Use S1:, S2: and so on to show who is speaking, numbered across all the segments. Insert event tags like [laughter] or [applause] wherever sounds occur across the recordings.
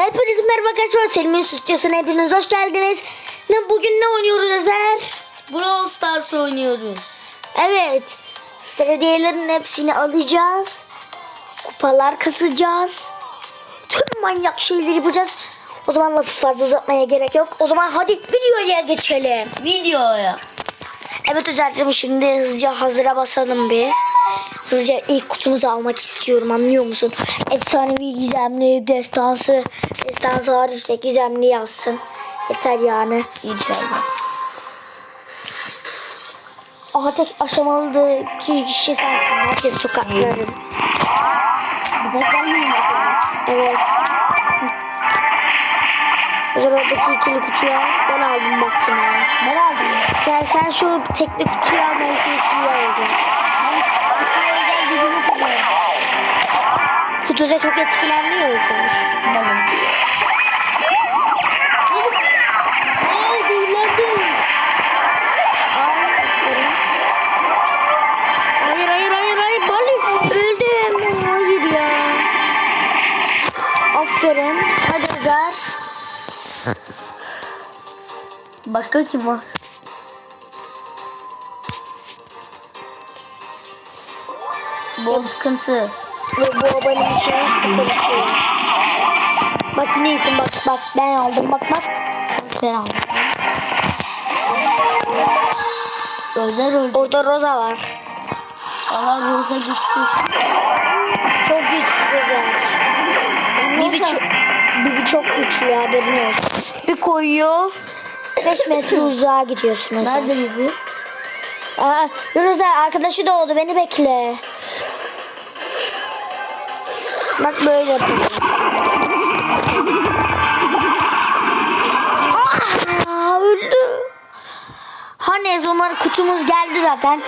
S1: Hepinize merhaba arkadaşlar. Selim'in stüdyosuna hepiniz hoş geldiniz. Ne, bugün ne oynuyoruz Ezer?
S2: Brawl Stars oynuyoruz.
S1: Evet. Stratejilerin hepsini alacağız. Kupalar kasacağız. Tüm manyak şeyleri yapacağız. O zaman lafı fazla uzatmaya gerek yok. O zaman hadi videoya geçelim.
S2: Videoya.
S1: Evet Özer'cim şimdi hızlıca hazıra basalım biz. Hızlıca ilk kutumuzu almak istiyorum anlıyor musun? Efsanevi gizemli destansı. Destansı hariç de gizemli yazsın. Yeter yani.
S2: İnşallah.
S1: Aha tek aşamalı kişi sensin. Herkes tokatlarız.
S2: Bir de sen mi
S1: Evet. Özer oradaki ikili kutuyu al. Ben aldım bak şimdi.
S2: Ben aldım.
S1: Sen, sen şu tekli kutuyu al ben şu ikiliyi alacağım. Kutuda çok ya yüzden.
S2: Tamam. Başka kim var? Bu sıkıntı.
S1: Bu obanın içine sıkıntı. Bak neysin bak bak ben aldım bak bak. Ben aldım.
S2: Özel öldü.
S1: Orada Roza var.
S2: Allah Rosa gitti.
S1: Çok güçlü Roza. Bibi çok, Bibi çok güçlü ya haberin olsun. Bir koyuyor. 5 metre uzağa gidiyorsun Özer.
S2: Nerede Bibi?
S1: Aa, Yunus Özer, arkadaşı doğdu beni bekle. Bak böyle yapıyor. Aa, öldü. Hani zaman kutumuz geldi zaten.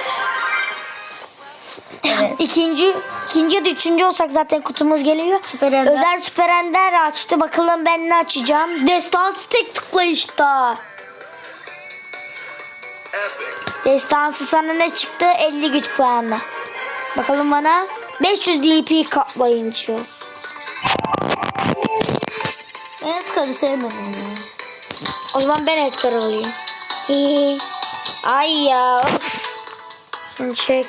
S2: Evet.
S1: İkinci, ikinci ya da üçüncü olsak zaten kutumuz geliyor.
S2: Süper Ender.
S1: Özel Süper Ender açtı. Bakalım ben ne açacağım. Destansı tek tıklayışta. Destansı sana ne çıktı? 50 güç puanı. Bakalım bana. 500 DP kaplayınca.
S2: Ben Edgar'ı sevmedim ya.
S1: O zaman ben Edgar alayım. Ay ya. of. Çek.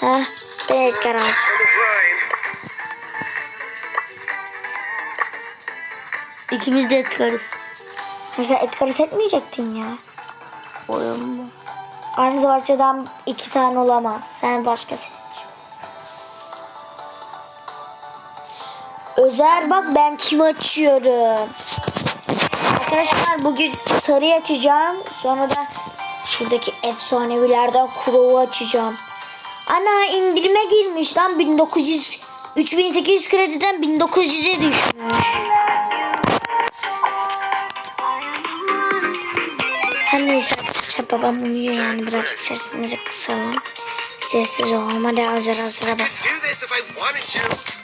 S1: Heh. Edgar al.
S2: İkimiz de Edgar'ız.
S1: Mesela Edgar'ı seçmeyecektin ya.
S2: Oyun mu?
S1: Aynı parçadan iki tane olamaz. Sen başkasın. Özer bak ben kim açıyorum. Arkadaşlar bugün sarı açacağım. Sonra da şuradaki efsanevilerden Crow'u açacağım. Ana indirime girmiş lan 1900 3800 krediden 1900'e düşmüş. Her neyse arkadaşlar babam uyuyor yani birazcık sesimizi kısalım. Sessiz ol ama daha hazır hazıra bas.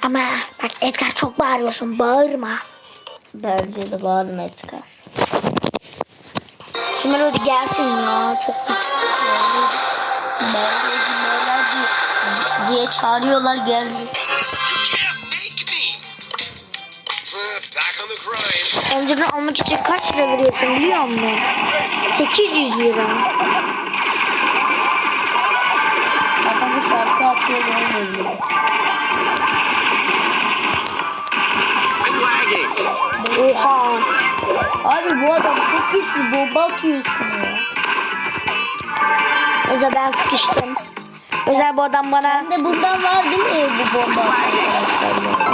S1: Ama bak Edgar çok bağırıyorsun bağırma.
S2: Bence de bağırma Edgar.
S1: Şu melodi gelsin ya çok güçlü.
S2: Merhaba
S3: on the grind.
S1: Önceden almak için kaç lira veriyorsun biliyor musun? 800 lira.
S2: Adam bir şarkı atıyor gelmiyor.
S1: Oha.
S2: Abi bu adam çok güçlü bomba atıyorsun ya.
S1: Özel ben sıkıştım. Özel bu adam bana
S2: Bende bundan var değil mi bu bomba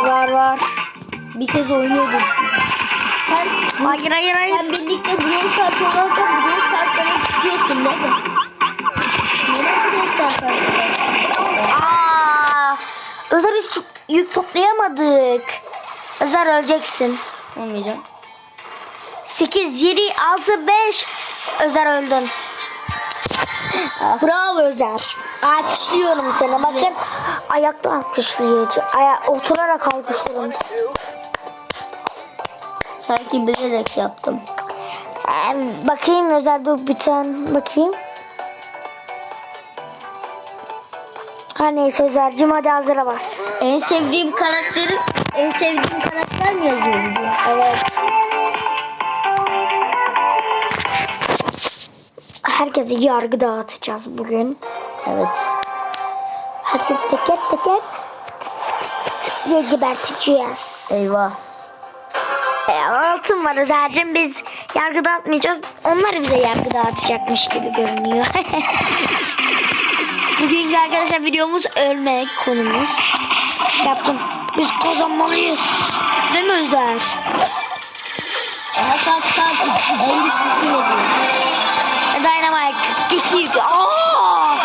S1: var var.
S2: Bir kez oynuyordum. Sen,
S1: Hayır hayır hayır.
S2: sen birlikte Brawl Stars oynarken Brawl Stars'tan tutuyorsun değil mi? Neden Brawl?
S1: Aa, Özer hiç yük toplayamadık. Özer öleceksin.
S2: Olmayacağım.
S1: 8, 7, 6, 5. Özer öldün. Bravo Özer. Alkışlıyorum seni. Bakın ayakta alkışlayıcı. Aya oturarak alkışlıyorum.
S2: Sanki bilerek yaptım.
S1: Ee, bakayım Özer dur bir tane bakayım. Her neyse Özer'cim hadi hazıra bas.
S2: En sevdiğim karakterim en sevdiğin karakter mi yazıyor diyor. Evet.
S1: herkese yargı dağıtacağız bugün.
S2: Evet.
S1: Herkes teker teker fıt fıt fıt diye geberteceğiz.
S2: Eyvah.
S1: E, altın var zaten biz yargı dağıtmayacağız. Onlar bize yargı dağıtacakmış gibi görünüyor. [laughs] Bugünkü arkadaşlar videomuz ölmek konumuz. Yaptım. Biz kazanmalıyız. Değil mi Özer?
S2: Evet arkadaşlar. 50
S1: 8. Aa!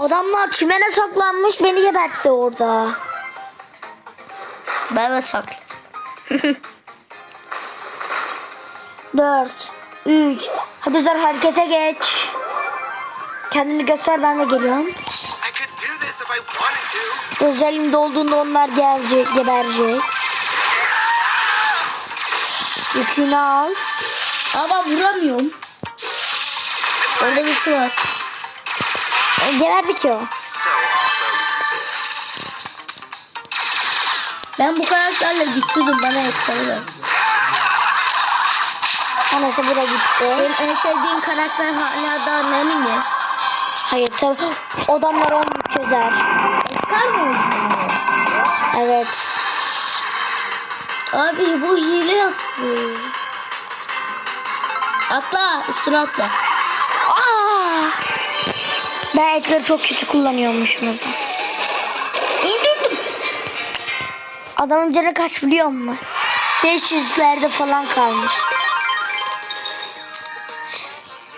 S1: Adamlar çimene saklanmış beni gebertti orada.
S2: Ben de sak. [laughs]
S1: 4 3 Hadi Zer harekete geç. Kendini göster ben de geliyorum. Özelimde olduğunda onlar gelecek, geberecek. Yükünü al.
S2: Ama vuramıyorum. Orada birisi var.
S1: E, Geberdi ki o.
S2: Ben bu karakterle güçlüydüm bana ver.
S1: Anası bura gitti.
S2: Senin en sevdiğin karakter hala da Nani mi?
S1: Hayır tabi. Adamlar [gasps] onu çözer.
S2: Mi oldu?
S1: Evet.
S2: Abi bu hile yaptı. Atla üstüne atla.
S1: Ben etleri çok kötü kullanıyormuşum o zaman.
S2: Öldürdüm.
S1: Adamın canı kaç biliyor musun? 500'lerde falan kalmış.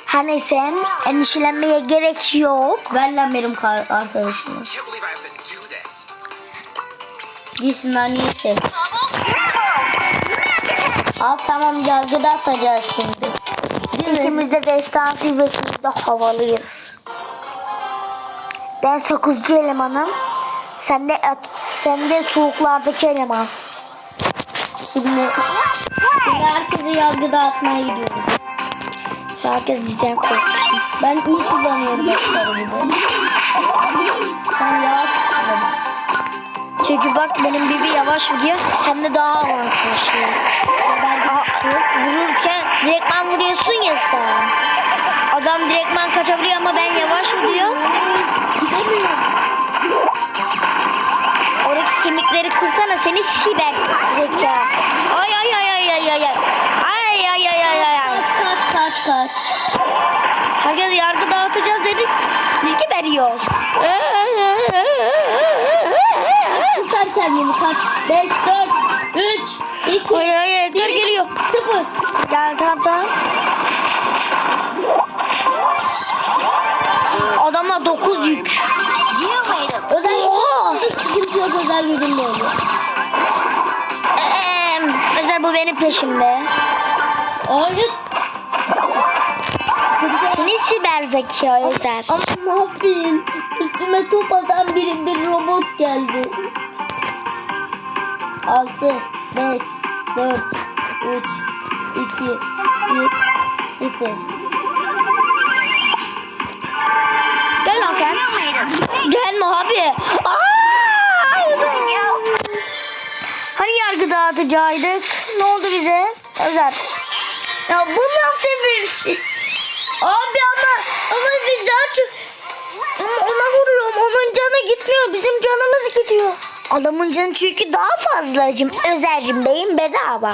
S1: Her neyse endişelenmeye gerek yok.
S2: Ver lan benim arkadaşımı. Gitsin Nani'yi sev. Al tamam yargıda atacağız şimdi.
S1: İkimiz de destansı ve ikimiz de havalıyız. Ben sakızcı elemanım. Sen de at, sen de soğuklardaki eleman.
S2: Şimdi, şimdi herkese yargıda atmaya gidiyoruz.
S1: Herkes bizden korksun.
S2: Ben iyi kullanıyorum başları bir de. Sen yavaş kullan.
S1: Çünkü bak benim bibi yavaş vuruyor hem de daha avantajlı. Vururken direktman vuruyorsun ya sen. Adam direktman kaçabiliyor ama ben yavaş vuruyor. Oradaki kemikleri kırsana seni siber zeka. Ay ay ay ay ay ay ay. Ay ay ay ay ay.
S2: Kaç kaç kaç.
S1: Herkes yargı dağıtacağız dedik. Biz geberiyoruz.
S2: Kurtar kendini kaç. 5, 4, 3, 2,
S1: Ay ay ay dur geliyor.
S2: 0.
S1: Gel tamam tamam. Peşimde.
S2: Hayır.
S1: Seni siber zeka Özer.
S2: Ama ne yapayım? Üstüme top atan biri bir robot geldi. 6, 5, 4, 3, 2, 1, 0.
S1: Gel lan sen. Gelme abi. Aa! Hani yargı dağıtacaktık? Ne oldu bize? Özer. Ya bu nasıl bir şey? Abi ama ama biz daha çok ona vuruyorum. Onun canı gitmiyor. Bizim canımız gidiyor. Adamın canı çünkü daha fazla acım. Özercim beyin bedava.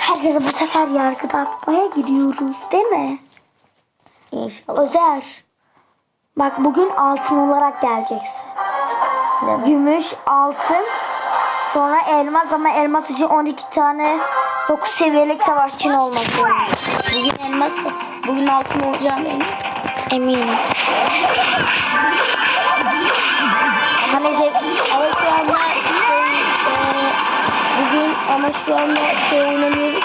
S1: Herkese bu sefer yargı dağıtmaya gidiyoruz değil mi?
S2: İnşallah.
S1: Özer. Bak bugün altın olarak geleceksin. Gümüş, altın. Sonra elmas ama elmas için 12 tane 9 seviyelik savaşçın olması.
S2: Bugün elmas, bugün altın olacağım eminim.
S1: Hani de
S2: Ama şu anda şey, e, bugün ama şu anda şey oynamıyoruz.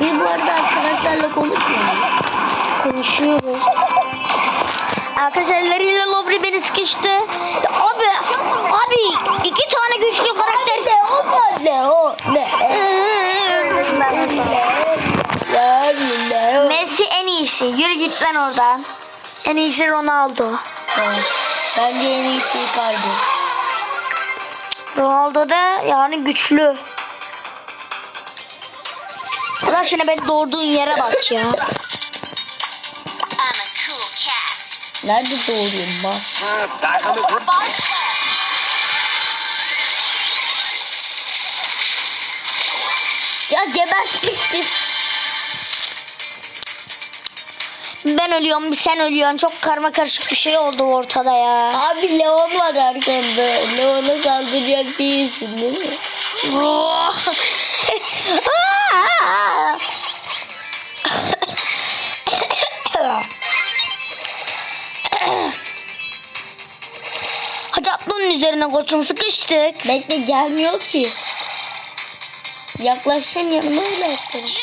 S2: Biz bu arada arkadaşlarla konuşmuyoruz.
S1: konuşuyoruz. Arkadaşlar Larry Lobri beni sıkıştı. Abi, abi iki tane güçlü karakter.
S2: O ne o ne?
S1: Messi en iyisi. Yürü git lan oradan. En iyisi Ronaldo.
S2: Bence en iyisi Icardi.
S1: Ronaldo da yani güçlü. Allah aşkına beni doğurduğun yere bak ya.
S2: Nerede doğuruyorum bak. Ya gebertecektim.
S1: Ben ölüyorum bir sen ölüyorsun. Çok karma karışık bir şey oldu ortada ya.
S2: Abi Leon var arkanda. Leon'a saldıracak değilsin değil mi? [laughs]
S1: üzerine koçum sıkıştık.
S2: Bekle gelmiyor ki. Yaklaşsın yanıma öyle
S4: mistake.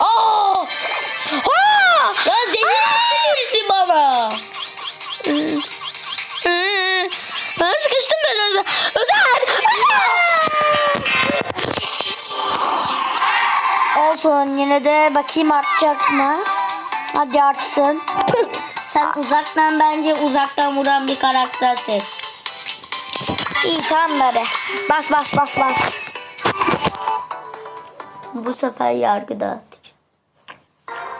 S2: Aa!
S1: Aa!
S2: Ya zehir attı birisi bana.
S1: Ben sıkıştım ben. Özer! Özer! Olsun yine de bakayım artacak mı? Hadi artsın. [laughs]
S2: Sen uzaktan bence uzaktan vuran bir karakter seç.
S1: İyi tamam hadi. Bas bas bas bas.
S2: Bu sefer yargı dağıtacağım.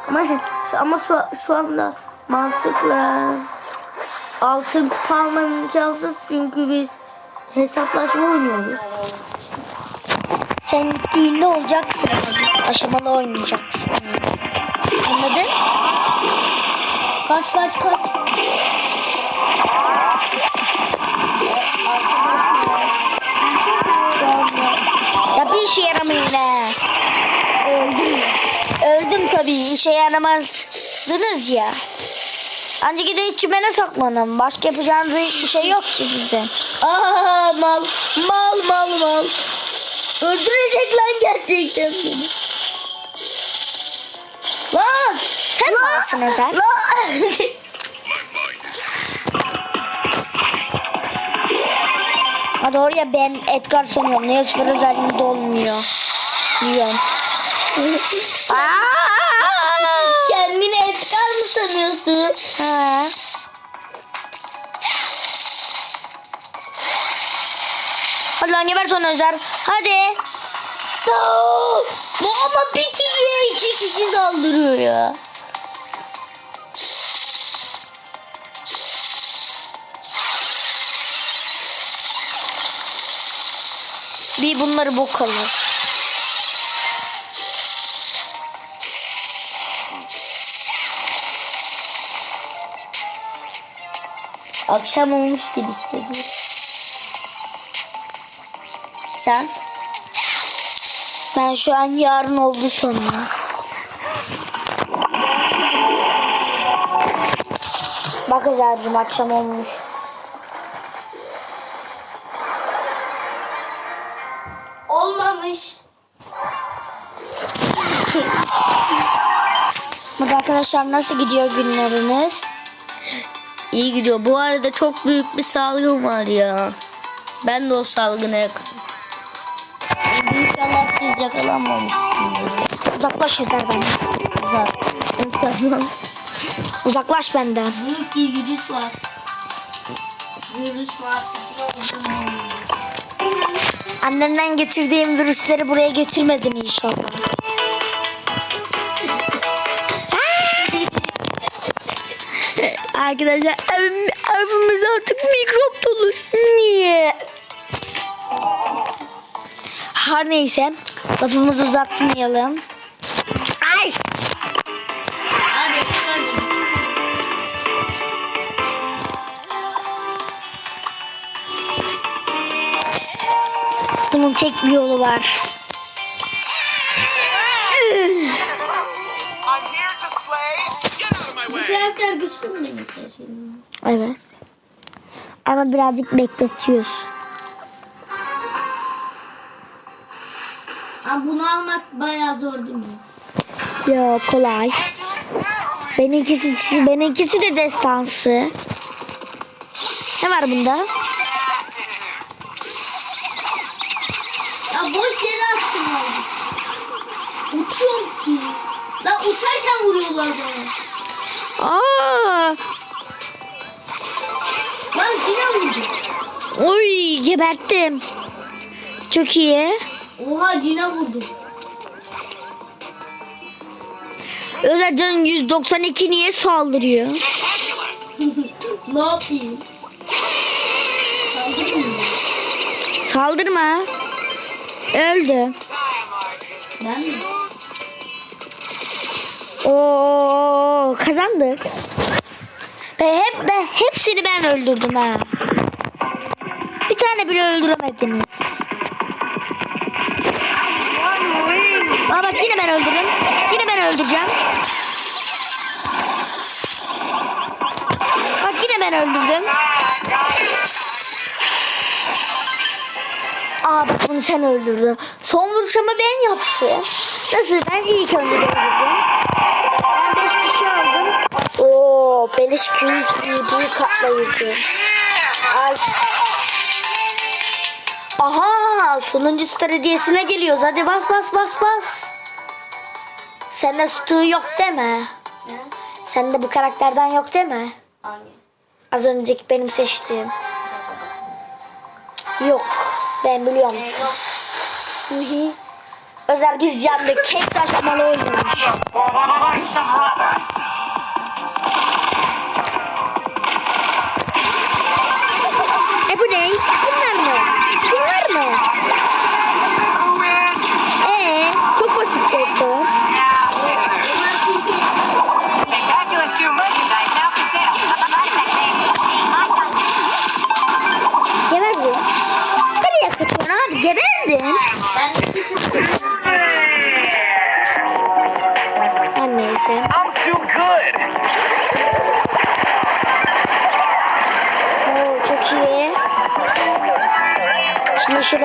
S2: Ama ama şu, şu anda mantıklı. Altın kupa almam imkansız çünkü biz hesaplaşma oynuyoruz.
S1: Sen gittiğinde olacaksın. Aşamalı oynayacaksın. Anladın?
S2: Kaç kaç kaç.
S1: Ya bir işe yaramıyor yine. Öldüm. Öldüm tabii. İşe yaramazdınız ya. Ancak gidin çimene saklanın. Başka yapacağınız hiçbir şey yok ki sizin.
S2: Aa mal mal mal mal. Öldürecek lan gerçekten beni. Lan!
S1: Sen malsın Özer.
S2: Lan!
S1: Hadi oraya ben Edgar sanıyorum. Ne sıfır özelliğinde olmuyor. Yiyorum. [laughs] Aa!
S2: Kendini Edgar mı sanıyorsun?
S1: Ha. Hadi lan geber sonra Özer. Hadi.
S2: Bu ama bir kişiye iki kişi saldırıyor ya.
S1: Bir bunları bok alır.
S2: Akşam olmuş gibi hissediyorum. Sen?
S1: Ben şu an yarın oldu sonra. Bak Özer'cim akşam olmuş. Arkadaşlar nasıl gidiyor günleriniz?
S2: İyi gidiyor. Bu arada çok büyük bir salgın var ya. Ben de o salgına yakınım. İnşallah siz yakalanmamışsınız.
S1: Uzaklaş Özer benden.
S2: Uzak.
S1: Uzaklaş benden.
S2: Büyük bir virüs var. Virüs var.
S1: Annenden getirdiğim virüsleri buraya getirmedin inşallah. Arkadaşlar evim, evimiz artık mikrop dolu. Niye? Her neyse lafımızı uzatmayalım. Ay! Bunun tek bir yolu var. Evet. Ama birazcık bekletiyoruz.
S2: Aa, bunu almak bayağı zor değil mi?
S1: Yo kolay. Benimkisi, benimkisi de destansı. Ne var bunda?
S2: Ya boş yere attım oldu. Uçuyorum ki. Lan uçarken vuruyorlar bana?
S1: Aa,
S2: Lan yine vurdu.
S1: oy geberttim. Çok iyi.
S2: Oha Cina vurdu.
S1: Özelcan 192 niye saldırıyor? [laughs]
S2: ne yapayım?
S1: Saldırma. Öldü.
S2: Ben mi?
S1: Oo kazandık. Ben hep ben hepsini ben öldürdüm ha. Bir tane bile öldüremediniz. Aa bak yine ben öldürdüm. Yine ben öldüreceğim. Bak yine ben öldürdüm. Aa bunu sen öldürdün. Son vuruş ama ben yaptım. Nasıl? Ben ilk öldürdüm. Oo, beleş küyüz büyüdüğü katlayıcı. Ay. Aha, sonuncu star hediyesine geliyoruz. Hadi bas bas bas bas. Sende sütü yok deme. Sende bu karakterden yok deme.
S2: Hangi?
S1: Az önceki benim seçtiğim. Yok. Ben biliyorum. Özel yandık. Kek taşmalı oynamış. E bu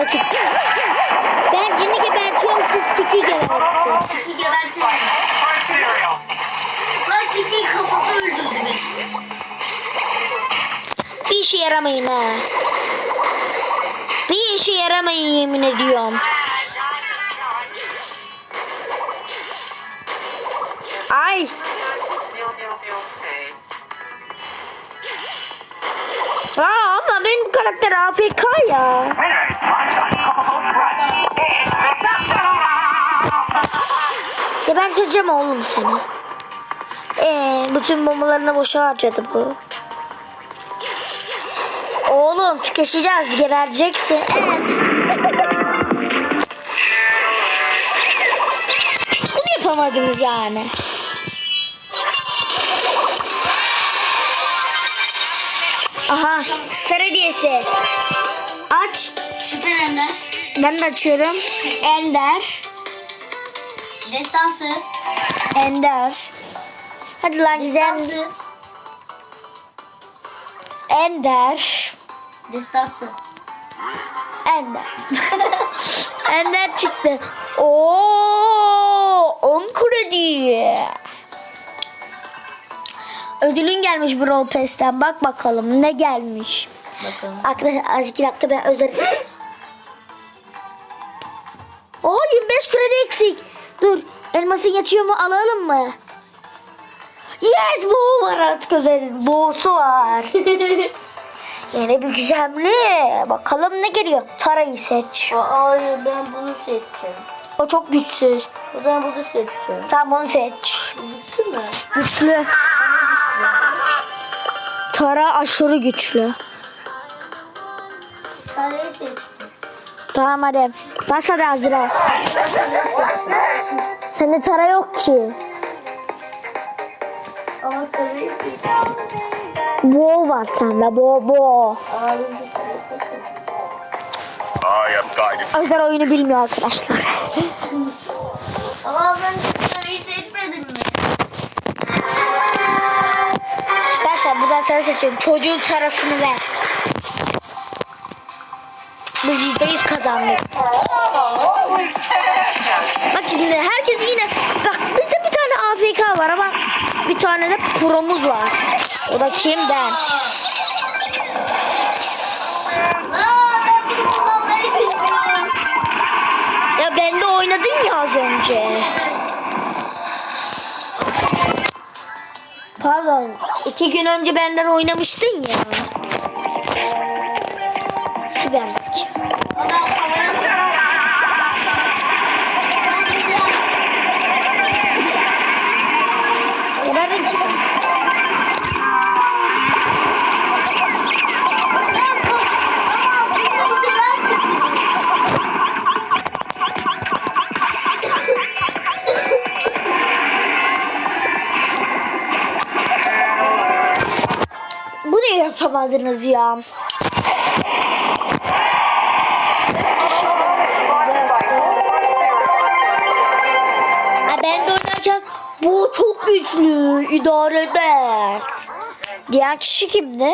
S1: Şuradaki... Ben cini gebertiyorum siz tiki gebertin.
S2: Tiki gebertin.
S3: For cereal.
S2: Lan Tiki kafası öldürdü beni.
S1: Bir işe yaramayın ha. Bir işe yaramayın yemin ediyorum. Benim karakter AFK ya. Geberteceğim oğlum seni. Ee, bütün bombalarını boşa harcadı bu. Oğlum sıkışacağız gebereceksin. Bunu yapamadınız yani. Aha sarı hediyesi. Aç.
S2: Süper Ender.
S1: Ben de açıyorum. Ender.
S2: Destansı.
S1: Ender. Hadi lan Gizem.
S2: Destansı.
S1: Ender.
S2: Destansı.
S1: Ender. [laughs] Ender çıktı. Oo, 10 kredi. Ödülün gelmiş Brawl Pass'ten. Bak bakalım ne gelmiş.
S2: Bakalım.
S1: Arkadaşlar az iki dakika ben özel... Oo 25 kredi eksik. Dur elmasın yatıyor mu alalım mı? Yes bu var artık özel. Boğusu var. [laughs] Yine bir gizemli. Bakalım ne geliyor. Tara'yı seç.
S2: Hayır ben bunu seçeceğim.
S1: O çok güçsüz.
S2: Ben bunu seçeceğim.
S1: Tamam onu seç.
S2: Güçlü mü?
S1: Güçlü. Tara aşırı güçlü.
S2: Seçtim.
S1: Tamam hadi. Bas hadi Azra. Sende Tara yok ki.
S2: Ama.
S1: Bo var sende. Bo bo.
S2: Abim.
S3: I am guided.
S1: Azra oyunu bilmiyor arkadaşlar.
S2: Ama ben
S1: sana seçiyorum. Çocuğun tarafını ver. Yüzde yüz kazandık. Bak şimdi herkes yine bak bizde bir tane AFK var ama bir tane de promuz var. O da kim ben. Ya ben de oynadın ya az önce. Pardon. İki gün önce benden oynamıştın ya. Yapamadınız ya. Ben de oynarken bu çok güçlü idare eder. Diğer kişi kimdi?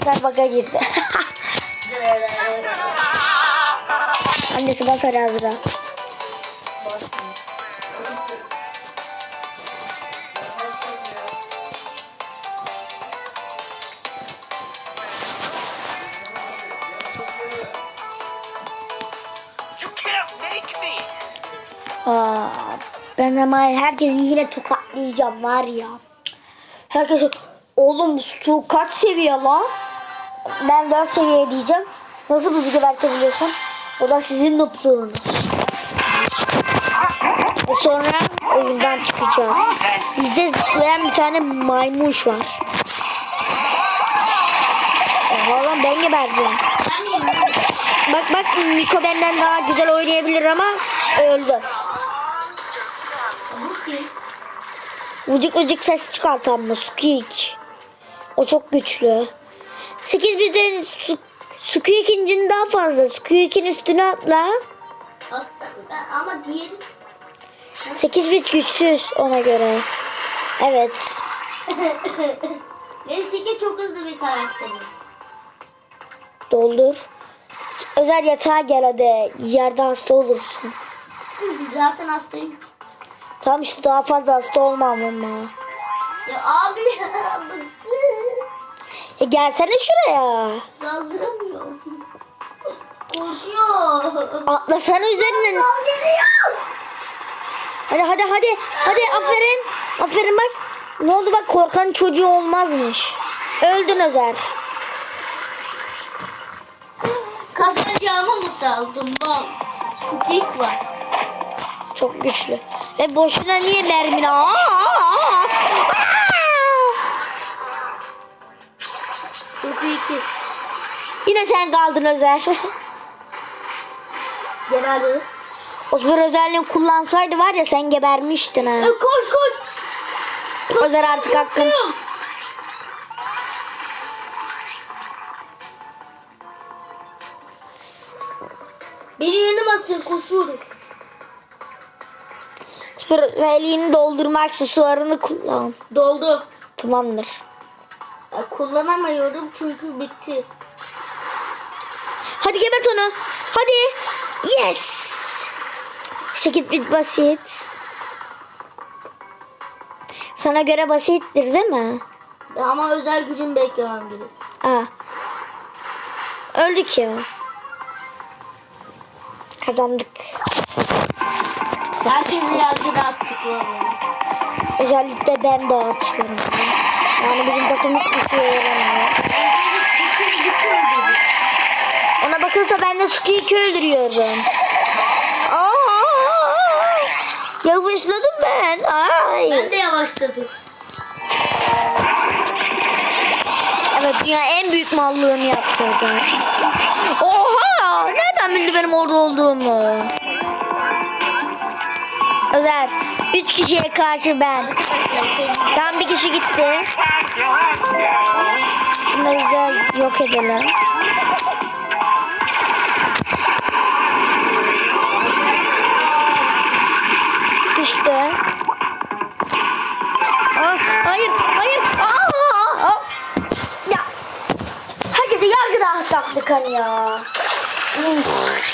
S1: Özel baka girdi. [laughs] Annesi basar Azra. Ben ama herkesi yine tokatlayacağım var ya. Herkese oğlum stu kaç seviye lan? Ben 4 seviye diyeceğim. Nasıl bizi gebertebiliyorsun? O da sizin nupluğunuz. Ve sonra oyundan çıkacağız. Bizde zıplayan bir tane maymuş var. Oha lan ben geberdim. Bak bak Niko benden daha güzel oynayabilir ama öldü. Vıcık vıcık ses çıkartan mı? Squeak. O çok güçlü. 8 bizden su, Squeak'in daha fazla. Squeak'in üstüne atla.
S2: Ama diğeri
S1: 8 bit güçsüz ona göre. Evet. [laughs]
S2: Neyse ki çok hızlı bir karakterim.
S1: Doldur. Özel yatağa gel hadi. Yerde hasta olursun.
S2: Zaten hastayım.
S1: Tamam işte daha fazla hasta olmam ama.
S2: Ya abi bıktım.
S1: E gelsene şuraya.
S2: Saldıramıyorum. Korkuyor.
S1: Atlasana üzerinden. Hadi hadi hadi. Hadi aferin. Aferin bak. Ne oldu bak korkan çocuğu olmazmış. Öldün Özer.
S2: Kazanacağımı mı saldım bak. Kupik var.
S1: Çok güçlü. Ve boşuna niye mermini? Aa, aa, aa. Yine sen kaldın Özer. [laughs]
S2: Genelde.
S1: o süper özelliğini kullansaydı var ya sen gebermiştin ha.
S2: Koş koş.
S1: Özer artık hakkın.
S2: Beni yerine basın koşuyorum.
S1: Süper özelliğini doldurma aksesuarını kullan.
S2: Doldu.
S1: Tamamdır.
S2: Ya, kullanamıyorum çünkü bitti.
S1: Hadi gebert onu. Hadi. Yes. 8 bit basit. Sana göre basittir değil mi?
S2: Ama özel gücüm beklemem gerek.
S1: Aa. Öldük ya. Kazandık.
S2: Herkesi yargıda attık
S1: Özellikle ben dağıtıyorum. Yani bizim takım hiçbir şey yaramıyor. Ona bakılsa ben de Suki'yi öldürüyorum. Aa! Yavaşladım ben. Ay.
S2: Ben de yavaşladım.
S1: Evet dünya en büyük mallığını yaptı. Oha! Nereden bildi benim orada olduğumu? Özer. Üç kişiye karşı ben. Tam bir kişi gitti. Şunları güzel yok edelim. Düştü. Aa, hayır, hayır. Aa, aa. Ya. Herkese yargı dağıtacaktık hani ya. Uf.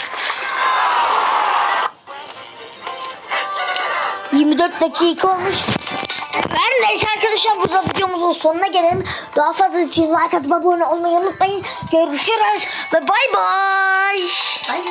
S1: 24 dakika olmuş. Ben neyse arkadaşlar burada videomuzun sonuna gelelim. Daha fazla için like atıp abone olmayı unutmayın. Görüşürüz ve bay bay.